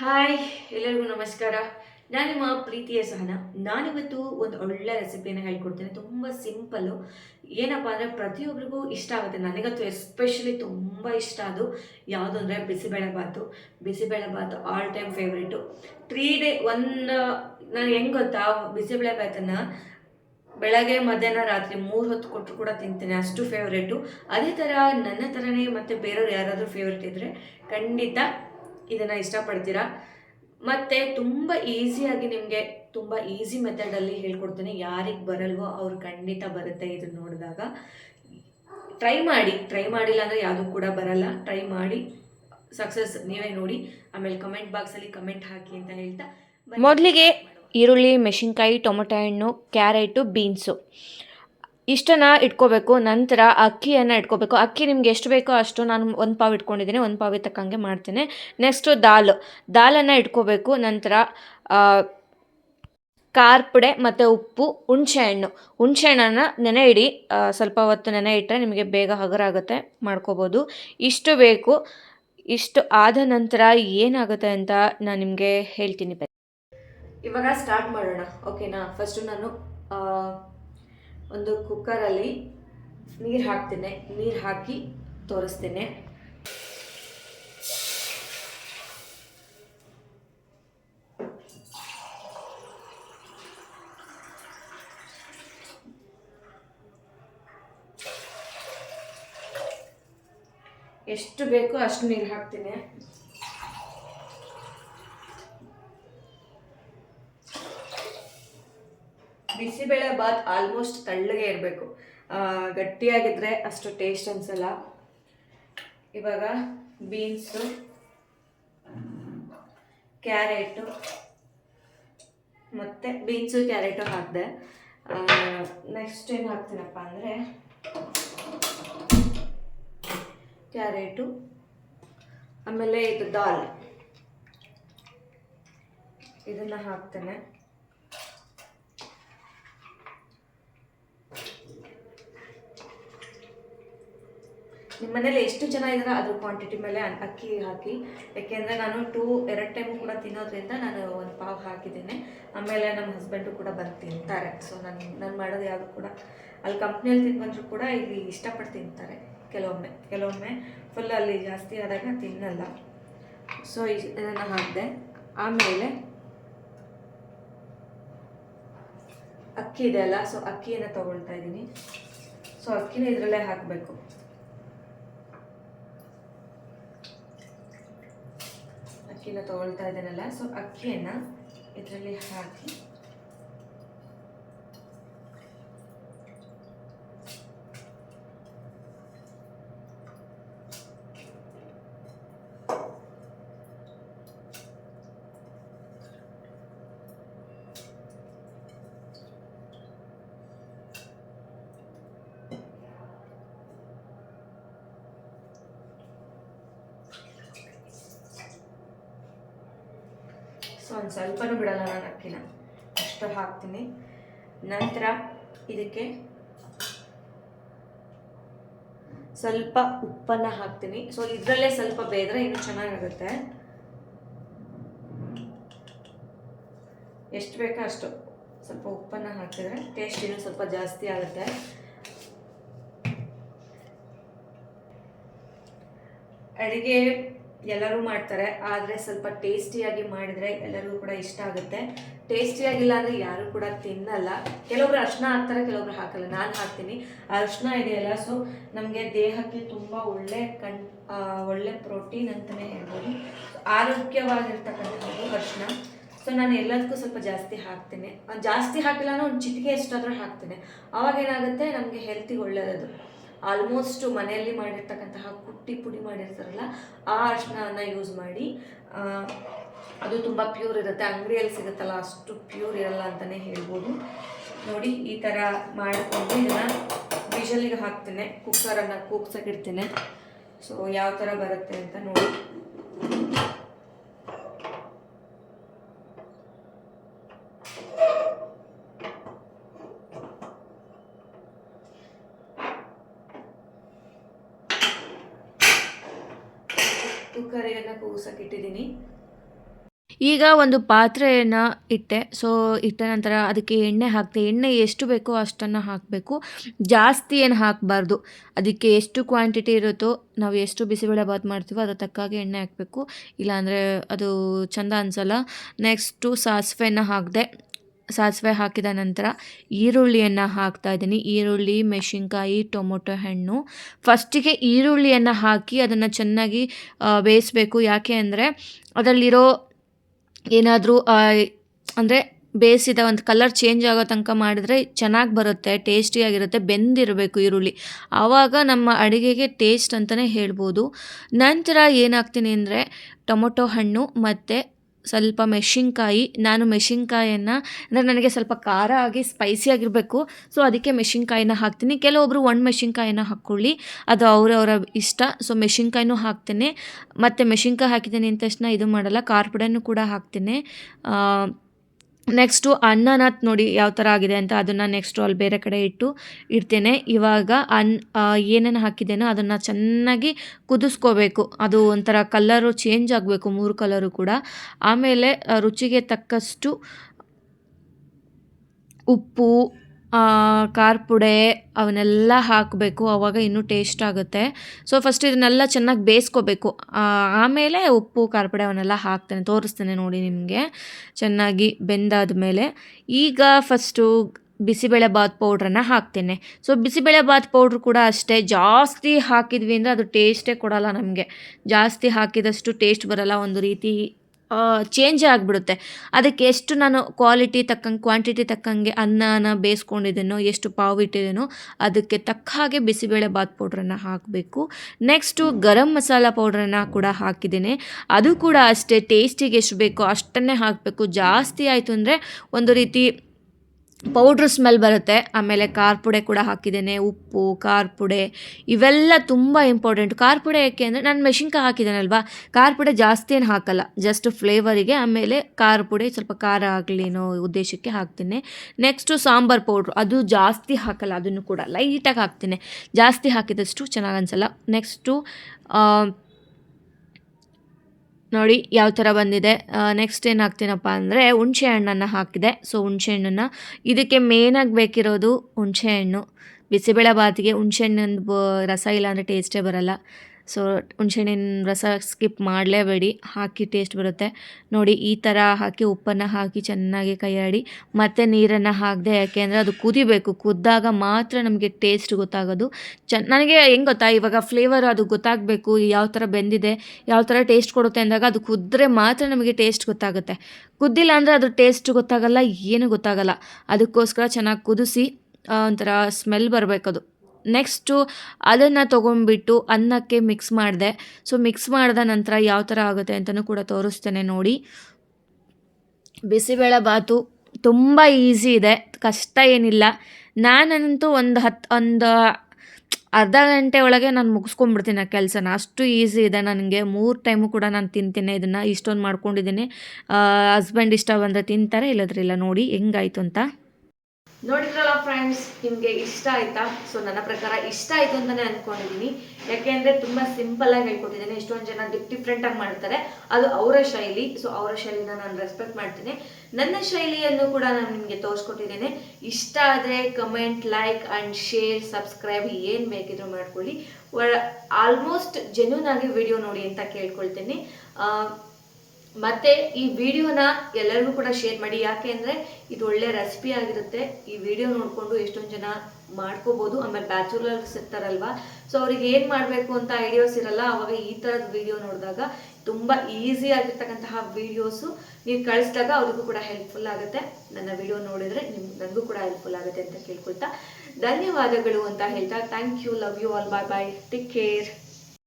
Hi, ಎಲ್ಲರಿಗೂ ನಮಸ್ಕಾರ. ನಾನು ನಿಮ್ಮ ಪ್ರೀತಿಯ ಸಹನ. ನಾನಿವತ್ತು ಒಂದು ಒಳ್ಳೆ ರೆಸಿಪಿಯನ್ನು ಹೇಳ್ಕೊಡ್ತೇನೆ. ತುಂಬ ಸಿಂಪಲ್ಲು. ಏನಪ್ಪ ಅಂದರೆ ಪ್ರತಿಯೊಬ್ಬರಿಗೂ ಇಷ್ಟ ಆಗುತ್ತೆ. ನನಗಂತೂ ಎಸ್ಪೆಷಲಿ ತುಂಬ ಇಷ್ಟ ಅದು. ಯಾವುದು ಅಂದರೆ bisibele bath bisibele bath all time favourite three day ಒಂದು ನಾನು ಹೆಂಗೆ ಗೊತ್ತಾ? ಬಿಸಿಬೇಳೆ ಬಾತನ್ನು ಬೆಳಗ್ಗೆ, ಮಧ್ಯಾಹ್ನ, ರಾತ್ರಿ ಮೂರು ಹೊತ್ತು ಕೊಟ್ಟರು ಕೂಡ ತಿಂತೇನೆ. ಅಷ್ಟು ಫೇವ್ರೇಟು ಅದೇ ಥರ ನನ್ನ ಥರನೇ ಮತ್ತು ಬೇರೆಯವ್ರು ಯಾರಾದರೂ ಫೇವ್ರೇಟ್ ಇದ್ದರೆ ಖಂಡಿತ ಇದನ್ನು ಇಷ್ಟಪಡ್ತೀರಾ? ಮತ್ತು ತುಂಬ ಈಸಿಯಾಗಿ ನಿಮಗೆ ತುಂಬ ಈಸಿ ಮೆಥಡಲ್ಲಿ ಹೇಳ್ಕೊಡ್ತೀನಿ. ಯಾರಿಗೆ ಬರಲ್ವೋ ಅವ್ರು ಖಂಡಿತ ಬರುತ್ತೆ ಇದನ್ನು ನೋಡಿದಾಗ. ಟ್ರೈ ಮಾಡಿ ಟ್ರೈ ಮಾಡಿಲ್ಲ ಅಂದರೆ ಯಾವುದೂ ಕೂಡ ಬರಲ್ಲ. ಟ್ರೈ ಮಾಡಿ ಸಕ್ಸಸ್ ನೀವೇ ನೋಡಿ. ಆಮೇಲೆ ಕಮೆಂಟ್ ಬಾಕ್ಸಲ್ಲಿ ಕಮೆಂಟ್ ಹಾಕಿ ಅಂತ ಹೇಳ್ತಾ. ಮೊದಲಿಗೆ ಈರುಳ್ಳಿ, ಮೆಣಸಿನ್ಕಾಯಿ, ಟೊಮೊಟೊ ಹಣ್ಣು, ಕ್ಯಾರೆಟು, ಬೀನ್ಸು. ಇಷ್ಟನ್ನ ಇಟ್ಕೋಬೇಕು, ನಂತರ ಅಕ್ಕಿಯನ್ನು ಇಟ್ಕೋಬೇಕು. ಅಕ್ಕಿ ನಿಮ್ಗೆ ಎಷ್ಟು ಬೇಕೋ ಅಷ್ಟು ನಾನು ಒಂದು ಪಾವು ಇಟ್ಕೊಂಡಿದ್ದೀನಿ, ಒಂದು ಪಾವಿಗೆ ತಕ್ಕಂಗೆ ಮಾಡ್ತೇನೆ. ನೆಕ್ಸ್ಟು ದಾಲ್. ದಾಲನ್ನು ಇಟ್ಕೋಬೇಕು, ನಂತರ ಖಾರ ಪುಡೆ ಮತ್ತು ಉಪ್ಪು ಹುಣಸೆಹಣ್ಣು ಹುಣಸೆಹಣ್ಣನ್ನು ನೆನೆ ಇಡಿ. ಸ್ವಲ್ಪ ಹೊತ್ತು ನೆನೆ ಇಟ್ಟರೆ ನಿಮಗೆ ಬೇಗ ಹಗರ ಆಗುತ್ತೆ, ಮಾಡ್ಕೋಬೋದು. ಇಷ್ಟು ಬೇಕು. ಇಷ್ಟು ಆದ ನಂತರ ಏನಾಗುತ್ತೆ ಅಂತ ನಾನು ನಿಮಗೆ ಹೇಳ್ತೀನಿ. ಇವಾಗ ಸ್ಟಾರ್ಟ್ ಮಾಡೋಣ. ಓಕೆನಾ ಫಸ್ಟು ನಾನು ಒಂದು ಕುಕ್ಕರಲ್ಲಿ ನೀರು ಹಾಕ್ತೇನೆ. ನೀರು ಹಾಕಿ ತೋರಿಸ್ತೇನೆ. ಎಷ್ಟು ಬೇಕೋ ಅಷ್ಟು ನೀರು ಹಾಕ್ತೀನಿ. ಬಿಸಿಬೇಳೆ ಬಾತ್ ಆಲ್ಮೋಸ್ಟ್ ತಳ್ಳಗೆ ಇರಬೇಕು. ಗಟ್ಟಿಯಾಗಿದ್ದರೆ ಅಷ್ಟು ಟೇಸ್ಟ್ ಅನ್ಸಲ್ಲ. ಇವಾಗ ಬೀನ್ಸು ಕ್ಯಾರೆಟು ಮತ್ತು ಬೀನ್ಸು ಕ್ಯಾರೆಟು ಹಾಕಿದೆ. ನೆಕ್ಸ್ಟ್ ಏನು ಹಾಕ್ತೀನಪ್ಪ ಅಂದರೆ ಕ್ಯಾರೆಟು ಆಮೇಲೆ ಇದು ದಾಲ್. ಇದನ್ನು ಹಾಕ್ತೇನೆ. ನಿಮ್ಮ ಮನೇಲಿ ಎಷ್ಟು ಜನ ಇದ್ದಾರೆ ಅದ್ರ ಕ್ವಾಂಟಿಟಿ ಮೇಲೆ ಅಕ್ಕಿ ಹಾಕಿ. ಯಾಕೆಂದರೆ ನಾನು ಟೂ ಎರಡು ಟೈಮು ಕೂಡ ತಿನ್ನೋದ್ರಿಂದ ನಾನು ಒಂದು ಪಾವ್ ಹಾಕಿದ್ದೀನಿ. ಆಮೇಲೆ ನಮ್ಮ ಹಸ್ಬೆಂಡು ಕೂಡ ಬಂದು ತಿಂತಾರೆ. ಸೊ ನಾನು ನಾನು ಮಾಡೋದು ಯಾವುದು ಕೂಡ ಅಲ್ಲಿ ಕಂಪ್ನಿಯಲ್ಲಿ ತಿಂದ್ಬಂದ್ರು ಕೂಡ ಇಲ್ಲಿ ಇಷ್ಟಪಟ್ಟು ತಿಂತಾರೆ. ಕೆಲವೊಮ್ಮೆ ಕೆಲವೊಮ್ಮೆ ಫುಲ್ ಅಲ್ಲಿ ಜಾಸ್ತಿ ಆದಾಗ ತಿನ್ನಲ್ಲ. ಸೊ ಇದನ್ನು ಹಾಕಿದೆ. ಆಮೇಲೆ ಅಕ್ಕಿ ಇದೆ ಅಲ್ಲ ಸೊ ಅಕ್ಕಿಯನ್ನು ತಗೊಳ್ತಾ ಇದ್ದೀನಿ. ಸೊ ಅಕ್ಕಿನ ಇದರಲ್ಲೇ ಹಾಕಬೇಕು. ಅಕ್ಕಿನ ತಗೊಳ್ತಾ ಇದ್ದೇನಲ್ಲ ಸೊ ಅಕ್ಕಿಯನ್ನು ಇದರಲ್ಲಿ ಹಾಕಿ ಸೊ ಒಂದು ಸ್ವಲ್ಪನೂ ಬಿಡಲ್ಲ ನಾನು ಅಕ್ಕಿನ. ಅಷ್ಟು ಹಾಕ್ತೀನಿ. ನಂತರ ಇದಕ್ಕೆ ಸ್ವಲ್ಪ ಉಪ್ಪನ್ನು ಹಾಕ್ತೀನಿ. ಸೊ ಇದರಲ್ಲೇ ಸ್ವಲ್ಪ ಬೇದ್ರೆ ಇನ್ನೂ ಚೆನ್ನಾಗಿರುತ್ತೆ. ಎಷ್ಟು ಬೇಕೋ ಅಷ್ಟು ಸ್ವಲ್ಪ ಉಪ್ಪನ್ನು ಹಾಕಿದ್ರೆ ಟೇಸ್ಟ್ ಇನ್ನೂ ಸ್ವಲ್ಪ ಜಾಸ್ತಿ ಆಗುತ್ತೆ. ಅಡುಗೆ ಎಲ್ಲರೂ ಮಾಡ್ತಾರೆ, ಆದರೆ ಸ್ವಲ್ಪ ಟೇಸ್ಟಿಯಾಗಿ ಮಾಡಿದರೆ ಎಲ್ಲರಿಗೂ ಕೂಡ ಇಷ್ಟ ಆಗುತ್ತೆ. ಟೇಸ್ಟಿಯಾಗಿಲ್ಲ ಅಂದರೆ ಯಾರು ಕೂಡ ತಿನ್ನಲ್ಲ. ಕೆಲವೊಬ್ರು ಅರ್ಶಿನ ಹಾಕ್ತಾರೆ ಕೆಲವೊಬ್ರು ಹಾಕಲ್ಲ. ನಾನು ಹಾಕ್ತೀನಿ. ಅರ್ಶಿನ ಇದೆಯಲ್ಲ ಸೊ ನಮಗೆ ದೇಹಕ್ಕೆ ತುಂಬ ಒಳ್ಳೆ ಕಣ್ ಒಳ್ಳೆ ಪ್ರೋಟೀನ್ ಅಂತಲೇ ಹೇಳ್ಬೋದು. ಆರೋಗ್ಯವಾಗಿರ್ತಕ್ಕಂಥದ್ದು ಅರ್ಶಿನ. ಸೊ ನಾನು ಎಲ್ಲದಕ್ಕೂ ಸ್ವಲ್ಪ ಜಾಸ್ತಿ ಹಾಕ್ತೀನಿ. ಜಾಸ್ತಿ ಹಾಕಿಲ್ಲ ಒಂದು ಚಿಟಿಕೆ ಎಷ್ಟಾದರೂ ಹಾಕ್ತೀನಿ. ಅವಾಗ ಏನಾಗುತ್ತೆ? ನಮಗೆ ಹೆಲ್ತಿಗೆ ಒಳ್ಳೆಯದು ಆಲ್ಮೋಸ್ಟ್ ಮನೆಯಲ್ಲಿ ಮಾಡಿರ್ತಕ್ಕಂತಹ ಕುಟ್ಟಿ ಪುಡಿ ಮಾಡಿರ್ತಾರಲ್ಲ, ಆ ಅರ್ಶಿನ ಯೂಸ್ ಮಾಡಿ ಅದು ತುಂಬ ಪ್ಯೂರ್ ಇರುತ್ತೆ. ಅಂಗಡಿಯಲ್ಲಿ ಸಿಗುತ್ತಲ್ಲ ಅಷ್ಟು ಪ್ಯೂರ್ ಇರಲ್ಲ ಅಂತಲೇ ಹೇಳ್ಬೋದು. ನೋಡಿ, ಈ ಥರ ಮಾಡಿಕೊಂಡು ಇದನ್ನು ವಿಷಲಿಗೆ ಹಾಕ್ತೇನೆ. ಕುಕ್ಕರನ್ನು ಕೂಗ್ಸಕ್ಕಿಡ್ತೇನೆ ಸೊ ಯಾವ ಥರ ಬರುತ್ತೆ ಅಂತ ನೋಡಿ. ಕೂಗ್ಸಕ್ಕೆ ಇಟ್ಟಿದ್ದೀನಿ ಈಗ ಒಂದು ಪಾತ್ರೆಯನ್ನು ಇಟ್ಟೆ. ಸೊ ಇಟ್ಟ ನಂತರ ಅದಕ್ಕೆ ಎಣ್ಣೆ ಹಾಕ್ತೆ. ಎಣ್ಣೆ ಎಷ್ಟು ಬೇಕೋ ಅಷ್ಟನ್ನು ಹಾಕಬೇಕು. ಜಾಸ್ತಿ ಏನು ಹಾಕಬಾರ್ದು. ಅದಕ್ಕೆ ಎಷ್ಟು ಕ್ವಾಂಟಿಟಿ ಇರುತ್ತೋ, ನಾವು ಎಷ್ಟು ಬಿಸಿಬೇಳೆ ಬಾತ್ ಮಾಡ್ತೀವೋ ತಕ್ಕ ತಕ್ಕಾಗೆ ಎಣ್ಣೆ ಹಾಕಬೇಕು. ಇಲ್ಲಾಂದರೆ ಅದು ಚಂದ ಅನಿಸಲ್ಲ. ನೆಕ್ಸ್ಟು ಸಾಸಿವೆನ ಹಾಕಿದೆ. ಸಾಸಿವೆ ಹಾಕಿದ ನಂತರ ಈರುಳ್ಳಿಯನ್ನು ಹಾಕ್ತಾ ಇದ್ದೀನಿ. ಈರುಳ್ಳಿ, ಮೆಣಸಿನ್ಕಾಯಿ, ಟೊಮೊಟೊ ಹಣ್ಣು. ಫಸ್ಟಿಗೆ ಈರುಳ್ಳಿಯನ್ನು ಹಾಕಿ ಅದನ್ನು ಚೆನ್ನಾಗಿ ಬೇಯಿಸಬೇಕು. ಯಾಕೆ ಅಂದರೆ ಅದರಲ್ಲಿರೋ ಏನಾದರೂ ಅಂದರೆ ಬೇಯಿಸಿದ ಒಂದು ಕಲರ್ ಚೇಂಜ್ ಆಗೋ ತನಕ ಮಾಡಿದರೆ ಚೆನ್ನಾಗಿ ಬರುತ್ತೆ ಟೇಸ್ಟಿಯಾಗಿರುತ್ತೆ ಬೆಂದಿರಬೇಕು ಈರುಳ್ಳಿ. ಆವಾಗ ನಮ್ಮ ಅಡುಗೆಗೆ ಟೇಸ್ಟ್ ಅಂತಲೇ ಹೇಳ್ಬೋದು. ನಂತರ ಏನಾಗ್ತೀನಿ ಅಂದರೆ ಟೊಮೊಟೊ ಹಣ್ಣು ಮತ್ತು ಸ್ವಲ್ಪ ಮೆಣಸಿನ್ಕಾಯಿ, ನಾನು ಮೆಣಸಿನ್ಕಾಯನ್ನು ಅಂದರೆ ನನಗೆ ಸ್ವಲ್ಪ ಖಾರ ಆಗಿ ಸ್ಪೈಸಿ ಆಗಿರಬೇಕು. ಸೊ ಅದಕ್ಕೆ ಮೆಣಸಿನ್ಕಾಯಿನ ಹಾಕ್ತೀನಿ. ಕೆಲವೊಬ್ಬರು ಒಣ ಮೆಣಸಿನ್ಕಾಯಿನ ಹಾಕ್ಕೊಳ್ಳಿ ಅದು ಅವರವರ ಇಷ್ಟ. ಸೊ ಮೆಣಸಿನ್ಕಾಯಿನೂ ಹಾಕ್ತೇನೆ. ಮತ್ತು ಮೆಣಸಿನ್ಕಾಯಿ ಹಾಕಿದ್ದೀನಿ ಅಂದ ತಕ್ಷಣ ಇದು ಮಾಡಲ್ಲ. ಖಾರ ಪುಡಿಯನ್ನು ಕೂಡ ಹಾಕ್ತೇನೆ. ನೆಕ್ಸ್ಟು ಅನ್ನನಾಥ್ ನೋಡಿ ಯಾವ ಥರ ಆಗಿದೆ ಅಂತ ಅದನ್ನು ನೆಕ್ಸ್ಟು ಅಲ್ಲಿ ಬೇರೆ ಕಡೆ ಇಟ್ಟು ಇಡ್ತೇನೆ. ಇವಾಗ ಅನ್ ಏನೇನು ಹಾಕಿದ್ದೇನೋ ಅದನ್ನು ಚೆನ್ನಾಗಿ ಕುದಿಸ್ಕೋಬೇಕು. ಅದು ಒಂಥರ ಕಲ್ಲರು ಚೇಂಜ್ ಆಗಬೇಕು, ಮೂರು ಕಲರು ಕೂಡ. ಆಮೇಲೆ ರುಚಿಗೆ ತಕ್ಕಷ್ಟು ಉಪ್ಪು ಖಾರ ಪುಡೆ ಅವನ್ನೆಲ್ಲ ಹಾಕಬೇಕು ಆವಾಗ ಇನ್ನೂ ಟೇಸ್ಟ್ ಆಗುತ್ತೆ. ಸೊ ಫಸ್ಟ್ ಇದನ್ನೆಲ್ಲ ಚೆನ್ನಾಗಿ ಬೇಯಿಸ್ಕೋಬೇಕು. ಆಮೇಲೆ ಉಪ್ಪು, ಖಾರ ಪುಡೆ ಅವನ್ನೆಲ್ಲ ಹಾಕ್ತೇನೆ, ತೋರಿಸ್ತೇನೆ ನೋಡಿ ನಿಮಗೆ. ಚೆನ್ನಾಗಿ ಬೆಂದಾದ ಮೇಲೆ. ಈಗ ಫಸ್ಟು ಬಿಸಿಬೇಳೆ ಬಾತ್ ಪೌಡ್ರನ್ನು ಹಾಕ್ತೇನೆ. ಸೊ ಬಿಸಿಬೇಳೆ ಬಾತ್ ಪೌಡ್ರ್ ಕೂಡ ಅಷ್ಟೇ, ಜಾಸ್ತಿ ಹಾಕಿದ್ವಿ ಅಂದರೆ ಅದು ಟೇಸ್ಟೇ ಕೊಡಲ್ಲ ನಮಗೆ. ಜಾಸ್ತಿ ಹಾಕಿದಷ್ಟು ಟೇಸ್ಟ್ ಬರಲ್ಲ, ಒಂದು ರೀತಿ ಚೇಂಜ್ ಆಗಿಬಿಡುತ್ತೆ. ಅದಕ್ಕೆ ಎಷ್ಟು ನಾನು ಕ್ವಾಲಿಟಿ ತಕ್ಕಂಗೆ ಕ್ವಾಂಟಿಟಿ ತಕ್ಕಂಗೆ ಅನ್ನನ ಬೇಯಿಸ್ಕೊಂಡಿದ್ದೇನೋ, ಎಷ್ಟು ಪಾವು ಇಟ್ಟಿದ್ದೇನೋ, ಅದಕ್ಕೆ ತಕ್ಕ ಹಾಗೆ ಬಿಸಿಬೇಳೆ ಬಾತ್ ಪೌಡ್ರನ್ನು ಹಾಕಬೇಕು. ನೆಕ್ಸ್ಟು ಗರಂ ಮಸಾಲ ಪೌಡ್ರನ್ನು ಕೂಡ ಹಾಕಿದ್ದೇನೆ. ಅದು ಕೂಡ ಅಷ್ಟೇ ಟೇಸ್ಟಿಗೆ ಎಷ್ಟು ಬೇಕೋ ಅಷ್ಟನ್ನೇ ಹಾಕಬೇಕು. ಜಾಸ್ತಿ ಆಯಿತು ಅಂದರೆ ಒಂದು ರೀತಿ ಪೌಡ್ರ್ ಸ್ಮೆಲ್ ಬರುತ್ತೆ, ಆಮೇಲೆ ಖಾರ ಪುಡೆ ಕೂಡ ಹಾಕಿದ್ದೇನೆ, ಉಪ್ಪು ಖಾರ ಪುಡೆ ಇವೆಲ್ಲ ತುಂಬ ಇಂಪಾರ್ಟೆಂಟ್ ಖಾರ ಪುಡೆ ಯಾಕೆ ಅಂದರೆ ನಾನು ಮೆಣಸಿನ್ಕಾಯಿ ಹಾಕಿದ್ದೇನಲ್ವಾ ಖಾರ ಪುಡೆ ಜಾಸ್ತಿ ಏನು ಹಾಕಲ್ಲ ಜಸ್ಟ್ ಫ್ಲೇವರಿಗೆ ಆಮೇಲೆ ಖಾರ ಪುಡಿ ಸ್ವಲ್ಪ ಖಾರ ಆಗಲಿ ಅನ್ನೋ ಉದ್ದೇಶಕ್ಕೆ ಹಾಕ್ತೀನಿ. ನೆಕ್ಸ್ಟು ಸಾಂಬಾರ್ ಪೌಡ್ರು, ಅದು ಜಾಸ್ತಿ ಹಾಕಲ್ಲ, ಅದನ್ನು ಕೂಡ ಲೈಟಾಗಿ ಹಾಕ್ತೀನಿ. ಜಾಸ್ತಿ ಹಾಕಿದಷ್ಟು ಚೆನ್ನಾಗಿ ಅನಿಸಲ್ಲ. ನೆಕ್ಸ್ಟು ನೋಡಿ ಯಾವ ಥರ ಬಂದಿದೆ. ನೆಕ್ಸ್ಟ್ ಏನು ಹಾಕ್ತೀನಪ್ಪ ಅಂದರೆ ಹುಣಸೆ ಹಣ್ಣನ್ನು ಹಾಕಿದೆ. ಸೊ ಹುಣಸೆ ಹಣ್ಣನ್ನು ಇದಕ್ಕೆ ಮೇನಾಗಿ ಬೇಕಿರೋದು ಹುಣಸೆ ಹಣ್ಣು. ಬಿಸಿಬೇಳೆ ಬಾತಿಗೆ ಬ ರಸ ಇಲ್ಲಾಂದರೆ ಟೇಸ್ಟೇ ಬರಲ್ಲ. ಸೊ ಹುಣ್ಸೆಹಣ್ಣಿನ ರಸ ಸ್ಕಿಪ್ ಮಾಡಲೇಬೇಡಿ. ಹಾಕಿ ಟೇಸ್ಟ್ ಬರುತ್ತೆ. ನೋಡಿ, ಈ ಥರ ಹಾಕಿ ಉಪ್ಪನ್ನು ಹಾಕಿ ಚೆನ್ನಾಗಿ ಕೈಯಾಡಿ, ಮತ್ತು ನೀರನ್ನು ಹಾಕದೆ ಯಾಕೆ ಅಂದರೆ ಅದು ಕುದಿಬೇಕು. ಕುದ್ದಾಗ ಮಾತ್ರ ನಮಗೆ ಟೇಸ್ಟ್ ಗೊತ್ತಾಗೋದು. ಚ, ನನಗೆ ಹೆಂಗೆ ಗೊತ್ತಾ? ಇವಾಗ ಫ್ಲೇವರ್ ಅದು ಗೊತ್ತಾಗಬೇಕು, ಯಾವ ಥರ ಬೆಂದಿದೆ, ಯಾವ ಥರ ಟೇಸ್ಟ್ ಕೊಡುತ್ತೆ ಅಂದಾಗ ಅದು ಕುದ್ರೆ ಮಾತ್ರ ನಮಗೆ ಟೇಸ್ಟ್ ಗೊತ್ತಾಗುತ್ತೆ. ಕುದ್ದಿಲ್ಲ ಅಂದರೆ ಅದು ಟೇಸ್ಟ್ ಗೊತ್ತಾಗಲ್ಲ, ಏನು ಗೊತ್ತಾಗಲ್ಲ. ಅದಕ್ಕೋಸ್ಕರ ಚೆನ್ನಾಗಿ ಕುದಿಸಿ ಒಂಥರ ಸ್ಮೆಲ್ ಬರಬೇಕದು. ನೆಕ್ಸ್ಟು ಅದನ್ನು ತೊಗೊಂಡ್ಬಿಟ್ಟು ಅನ್ನಕ್ಕೆ ಮಿಕ್ಸ್ ಮಾಡಿದೆ. ಸೊ ಮಿಕ್ಸ್ ಮಾಡಿದ ನಂತರ ಯಾವ ಥರ ಆಗುತ್ತೆ ಅಂತಲೂ ಕೂಡ ತೋರಿಸ್ತೇನೆ ನೋಡಿ. ಬಿಸಿಬೇಳೆ ಬಾತು ತುಂಬ ಈಸಿ ಇದೆ, ಕಷ್ಟ ಏನಿಲ್ಲ. ನಾನಂತೂ ಒಂದು ಹತ್ತು ಒಂದು ಅರ್ಧ ಗಂಟೆ ಒಳಗೆ ನಾನು ಮುಗಿಸ್ಕೊಂಡ್ಬಿಡ್ತೀನಿ ಆ ಕೆಲಸನ. ಅಷ್ಟು ಈಸಿ ಇದೆ ನನಗೆ. ಮೂರು ಟೈಮು ಕೂಡ ನಾನು ತಿಂತೀನಿ ಇದನ್ನು. ಇಷ್ಟೊಂದು ಮಾಡ್ಕೊಂಡಿದ್ದೀನಿ. ಹಸ್ಬೆಂಡ್ ಇಷ್ಟ ಬಂದರೆ ತಿಂತಾರೆ ಇಲ್ಲದ್ರಿಲ್ಲ ನೋಡಿ, ಹೆಂಗಾಯ್ತು ಅಂತ. ನೋಡಿದ್ರಲ್ಲ ಫ್ರೆಂಡ್ಸ್ ನಿಮಗೆ ಇಷ್ಟ ಆಯ್ತಾ? ಸೊ ನನ್ನ ಪ್ರಕಾರ ಇಷ್ಟ ಆಯ್ತು ಅಂತಾನೆ ಅನ್ಕೊಂಡಿದ್ದೀನಿ ಯಾಕೆಂದ್ರೆ ತುಂಬಾ ಸಿಂಪಲ್ ಆಗಿ ಹೇಳ್ಕೊಟ್ಟಿದ್ದೇನೆ. ಎಷ್ಟೊಂದು ಜನ ಡಿಫ್ರೆಂಟ್ ಆಗಿ ಮಾಡ್ತಾರೆ. ಅದು ಅವರ ಶೈಲಿ. ಸೊ ಅವರ ಶೈಲಿನ ನಾನು ರೆಸ್ಪೆಕ್ಟ್ ಮಾಡ್ತೀನಿ. ನನ್ನ ಶೈಲಿಯನ್ನು ಕೂಡ ನಾನು ನಿಮಗೆ ತೋರಿಸ್ಕೊಟ್ಟಿದ್ದೇನೆ. ಇಷ್ಟ ಆದರೆ comment like and share subscribe ಏನು ಬೇಕಿದ್ರು ಮಾಡ್ಕೊಳ್ಳಿ. ಆಲ್ಮೋಸ್ಟ್ ಜೆನ್ಯೂನ್ ಆಗಿ ವಿಡಿಯೋ ನೋಡಿ ಅಂತ ಕೇಳ್ಕೊಳ್ತೀನಿ. ಮತ್ತೆ ಈ ವಿಡಿಯೋನ ಎಲ್ಲರಿಗೂ ಕೂಡ ಶೇರ್ ಮಾಡಿ. ಯಾಕೆ ಅಂದ್ರೆ ಇದು ಒಳ್ಳೆ ರೆಸಿಪಿ ಆಗಿರುತ್ತೆ. ಈ ವಿಡಿಯೋ ನೋಡ್ಕೊಂಡು ಎಷ್ಟೊಂದು ಜನ ಮಾಡ್ಕೋಬಹುದು ಆಮೇಲೆ ಬ್ಯಾಚುಲರ್ಸ್ ಇರ್ತಾರಲ್ವಾ? ಸೊ ಅವ್ರಿಗೆ ಏನ್ ಮಾಡ್ಬೇಕು ಅಂತ ಐಡಿಯಾಸ್ ಇರಲ್ಲ, ಅವಾಗ ಈ ತರದ ವಿಡಿಯೋ ನೋಡಿದಾಗ ತುಂಬಾ ಈಸಿ ಆಗಿರ್ತಕ್ಕಂತಹ ವಿಡಿಯೋಸು ನೀವು ಕಳಿಸಿದಾಗ ಅವ್ರಿಗೂ ಕೂಡ ಹೆಲ್ಪ್ಫುಲ್ ಆಗುತ್ತೆ. ನನ್ನ ವಿಡಿಯೋ ನೋಡಿದ್ರೆ ನಿಮ್ ನನಗೂ ಕೂಡ ಹೆಲ್ಪ್ಫುಲ್ ಆಗುತ್ತೆ ಅಂತ ಕೇಳ್ಕೊಳ್ತಾ ಧನ್ಯವಾದಗಳು ಅಂತ ಹೇಳ್ತಾ thank you love you all bye bye take care